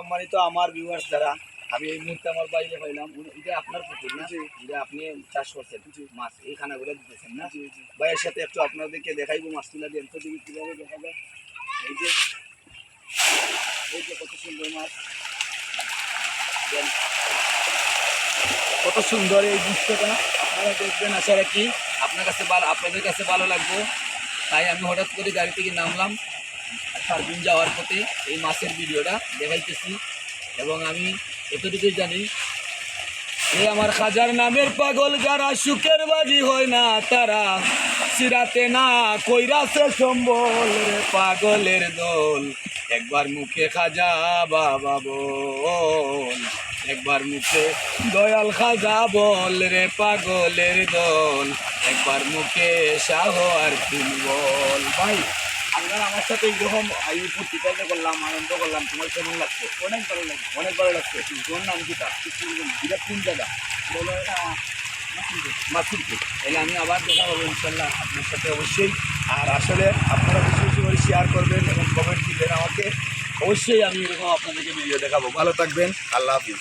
সম্মানিত আমার ভিউয়ার্স যারা আমি এই মুহূর্তে আমার বাইরে হইলাম। এটা আপনার পুকুর না? এটা আপনি চাষ করছেন। মাছ এই খানাগুলো দিতেছেন না? ভাইয়ের সাথে একটু আপনাদেরকে দেখাইবো মাছগুলো দিয়ে। তো দেখি কীভাবে দেখা এই যে এই যে কত সুন্দর মাছ। কত সুন্দর এই দৃশ্যটা। আপনারা দেখবেন আশা রাখি। আপনার কাছে ভালো আপনাদের কাছে ভালো লাগবে। তাই আমি হঠাৎ করে গাড়ি থেকে নামলাম। সারদিন যাওয়ার পথে এই মাছের ভিডিওটা দেখাইতেছি। এবং আমি এতটুকুই জানি এ আমার খাজার নামের পাগল যারা সুখের বাজি হয় না তারা সিরাতে না কইরাছে সম্বল রে পাগলের দল। একবার মুখে খাজা বাবা বল, একবার মুখে দয়াল খাজা বল রে পাগলের দল, একবার মুখে শাহ আর তিন বল। ভাই আপনারা আমার সাথে এইরকম এই ফুর্তিটা করলাম, আনন্দ করলাম, তোমার কেমন লাগছে? অনেক ভালো লাগছে, অনেক ভালো লাগছে। তোমার নাম কি তা? এটা কোন জায়গা বলো তাহলে আমি আবার দেখা হব ইনশাল্লাহ আপনার সাথে অবশ্যই। আর আসলে আপনারা বেশি বেশি করে শেয়ার করবেন এবং কমেন্ট দিবেন আমাকে। অবশ্যই আমি এরকম আপনাদেরকে ভিডিও দেখাবো। ভালো থাকবেন। আল্লাহ হাফিজ।